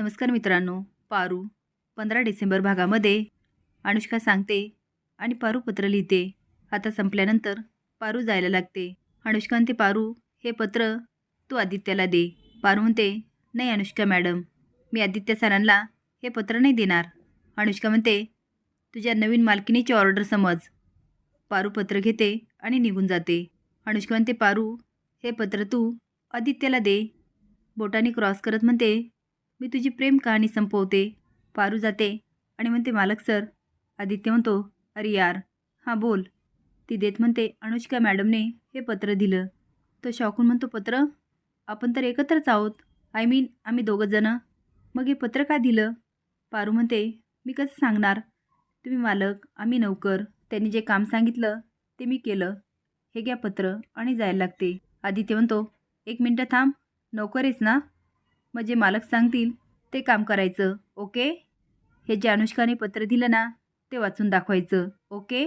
नमस्कार मित्रांनो पारू पंधरा डिसेंबर भागामध्ये. अनुष्का सांगते आणि पारू पत्र लिहिते. आता संपल्यानंतर पारू जायला लागते. अनुष्का ते पारू हे पत्र तू आदित्याला दे. पारू म्हणते नाही अनुष्का मॅडम मी आदित्य सरांना हे पत्र नाही देणार. अनुष्का म्हणते तुझ्या नवीन मालकिनीची ऑर्डर समज. पारू पत्र घेते आणि निघून जाते. अनुष्का म्हणते पारू हे पत्र तू आदित्याला दे. बोटाने क्रॉस करत म्हणते मी तुझी प्रेम कहाणी संपवते. पारू जाते. आणि म्हणते मालक सर. आदित्य म्हणतो अरे यार. हां बोल. ती देत म्हणते अनुष्का मॅडमने हे पत्र दिलं. तो शॉकून म्हणतो पत्र? आपण तर एकत्रच आहोत. आय मीन आम्ही दोघंजणं मग हे पत्र का दिलं? पारू म्हणते मी कसं सांगणार? तुम्ही मालक आम्ही नौकर. त्यांनी जे काम सांगितलं ते मी केलं. हे घ्या पत्र आणि जायला लागते. आदित्य म्हणतो एक मिनटं थांब. नौकर आहेस ना? मग जे मालक सांगतील ते काम करायचं ओके? हे जे अनुष्काने पत्र दिलं ना ते वाचून दाखवायचं ओके?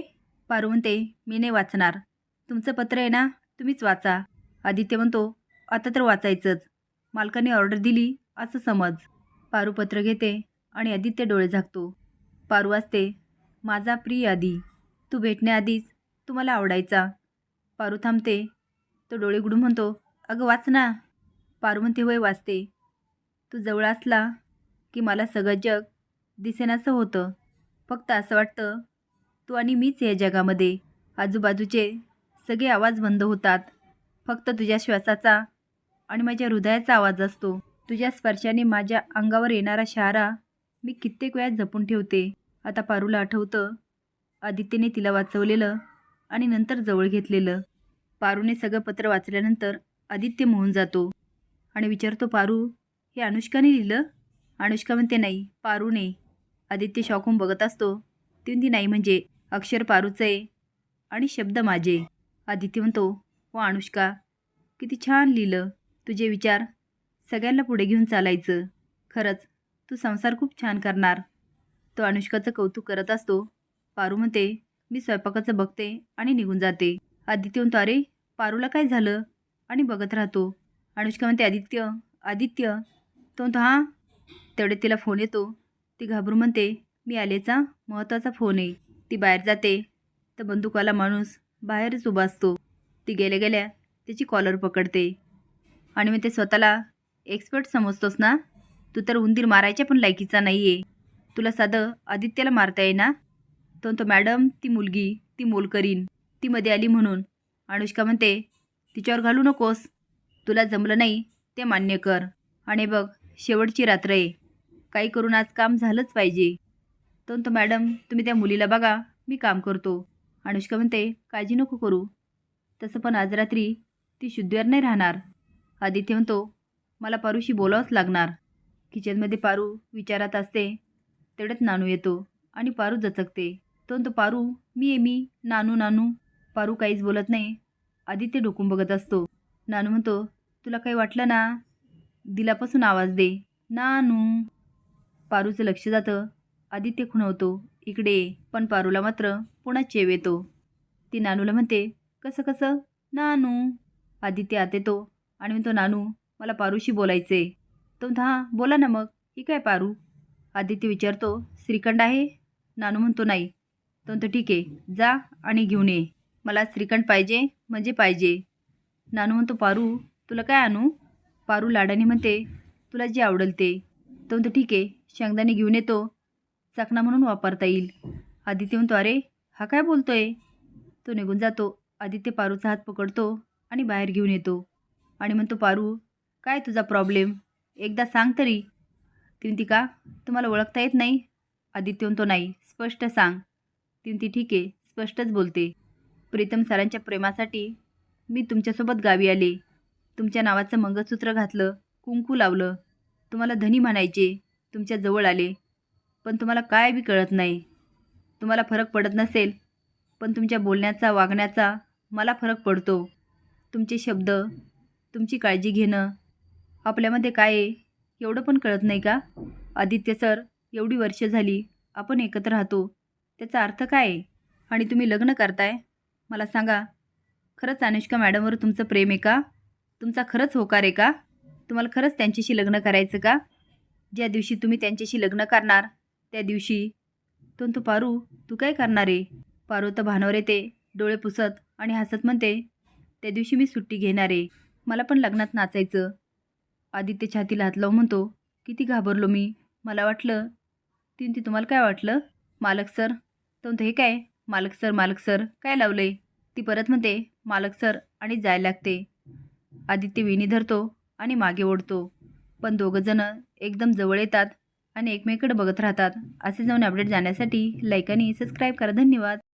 पारू म्हणते मी नाही वाचणार. तुमचं पत्र आहे ना तुम्हीच वाचा. आदित्य म्हणतो आता तर वाचायचंच. मालकाने ऑर्डर दिली असं समज. पारू पत्र घेते आणि आदित्य डोळे झाकतो. पारू वाचते माझा प्रिय आदी तू भेटण्याआधीच तुम्हाला आवडायचा. पारू थांबते तो डोळे उघडून म्हणतो अगं वाच ना. पारू म्हणते होय वाचते. तू जवळ असला की मला सगळं जग दिसेनासं होतं. फक्त असं वाटतं तू आणि मीच या जगामध्ये आजूबाजूचे सगळे आवाज बंद होतात. फक्त तुझ्या श्वासाचा आणि माझ्या हृदयाचा आवाज असतो. तुझ्या स्पर्शाने माझ्या अंगावर येणारा शहारा मी कित्येक वेळा जपून ठेवते. आता पारूला आठवतं आदित्यने तिला वाचवलेलं आणि नंतर जवळ घेतलेलं. पारूने सगळं पत्र वाचल्यानंतर आदित्य मोहून जातो. आणि विचारतो पारू हे अनुष्काने लिहिलं. अनुष्का म्हणते नाही पारूने आदित्य शॉकून बघत असतो. ती म्हणती नाही म्हणजे अक्षर पारूचं आहे आणि शब्द माझे आदित्य म्हणतो व अनुष्का किती छान लिहिलं. तुझे विचार सगळ्यांना पुढे घेऊन चालायचं. खरंच तू संसार खूप छान करणार. तो अनुष्काचं कौतुक करत असतो. पारू म्हणते मी स्वयंपाकाचं बघते आणि निघून जाते. आदित्य म्हणतो अरे पारूला काय झालं? आणि बघत राहतो. अनुष्का म्हणते आदित्य आदित्य तो म्हणतो हां तेवढे तिला फोन येतो. ती घाबरून म्हणते मी आलेचा महत्त्वाचा फोन आहे. ती बाहेर जाते. तर बंदुकाला माणूस बाहेरच उभा असतो. ती गेल्या गेल्या त्याची कॉलर पकडते. आणि मग ते स्वतःला एक्सपर्ट समजतोस ना? तू तर उंदीर मारायच्या पण लायकीचा नाही आहे तुला साधं आदित्याला मारता येईना तो म्हणतो मॅडम ती मुलगी ती मोल करीन. ती मध्ये आली म्हणून. अनुष्का म्हणते तिच्यावर घालू नकोस. तुला जमलं नाही ते मान्य कर. आणि बघ शेवटची रात्र आहे. काही करून आज काम झालंच पाहिजे. तो मॅडम तुम्ही त्या मुलीला बघा. मी काम करतो. अनुष्का म्हणते काळजी नको करू. तसं पण आज रात्री ती शुद्धीवर नाही राहणार. आदित्य म्हणतो मला पारूशी बोलावंच लागणार. किचनमध्ये पारू विचारात असते तेवढ्यात नानू येतो आणि पारू जचकते. तो पारू मी आहे मी नानू नानू. पारू काहीच बोलत नाही. आदित्य डोकून बघत असतो. नानू म्हणतो तुला काही वाटलं ना? दिलापासून आवाज दे. नानू. पारूचं लक्ष जातं. आदित्य खुणवतो. इकडे. पण पारूला मात्र पुन्हा चेव येतो. ती नानूला म्हणते कसं कसं? नानू. आदित्य आत येतो आणि म्हणतो नानू मला पारूशी बोलायचे तो म्हणतो हां बोला ना मग. ही काय पारू? आदित्य विचारतो श्रीखंड आहे? नानू म्हणतो नाही. तो म्हणतो ठीक आहे. जा आणि घेऊन ये. मला श्रीखंड पाहिजे म्हणजे पाहिजे. नानू म्हणतो पारू तुला काय आणू? पारू लाडाने म्हणते तुला जे आवडेल ते. तो म्हणतो ठीक आहे शेंगदाणे घेऊन येतो. चकणा म्हणून वापरता येईल. आदित्य म्हणतो अरे हा काय बोलतोय? तो निघून जातो. आदित्य पारूचा हात पकडतो आणि बाहेर घेऊन येतो. आणि म्हणतो पारू काय तुझा प्रॉब्लेम? एकदा सांग तरी. ती म्हणती का? तुम्हाला ओळखता येत नाही? आदित्य म्हणतो नाही स्पष्ट सांग. ती म्हणती ठीक आहे स्पष्टच बोलते. प्रीतम सरांच्या प्रेमासाठी मी तुमच्यासोबत गावी आले. तुमच्या नावाचं मंगळसूत्र घातलं कुंकू लावलं. तुम्हाला धनी म्हणायचे तुमच्या जवळ आले. पण तुम्हाला काय बी कळत नाही. तुम्हाला फरक पडत नसेल पण तुमच्या बोलण्याचा वागण्याचा मला फरक पडतो. तुमचे शब्द तुमची काळजी घेणं आपल्यामध्ये काय आहे एवढं पण कळत नाही का? आदित्य सर एवढी वर्ष झाली आपण एकत्र राहतो. त्याचा अर्थ काय आहे? आणि तुम्ही लग्न करताय? मला सांगा. खरंच अनुष्का मॅडमवर तुमचं प्रेम आहे का? तुमचा खरंच होकार आहे का? तुम्हाला खरंच त्यांच्याशी लग्न करायचं का? ज्या दिवशी तुम्ही त्यांच्याशी लग्न करणार त्या दिवशी. तो तू पारू तू काय करणार आहे? पारू तर भानवर येते डोळे पुसत आणि हसत म्हणते त्या दिवशी मी सुट्टी घेणार आहे. मला पण लग्नात नाचायचं. आदित्य छातीला हात लावून म्हणतो किती घाबरलो मी. मला वाटलं तीन ती तुम्हाला काय वाटलं? मालक सर. तो म्हणतो हे काय? मालक सर मालक सर काय लावलंय? ती परत म्हणते मालक सर आणि जायला लागते. आदित्य विणी धरतो आणि मागे ओढतो. पण दोघंजणं एकदम जवळ येतात आणि एकमेकडे बघत राहतात. असे जाऊन अपडेट जाण्यासाठी लाईक आणि सबस्क्राईब करा. धन्यवाद.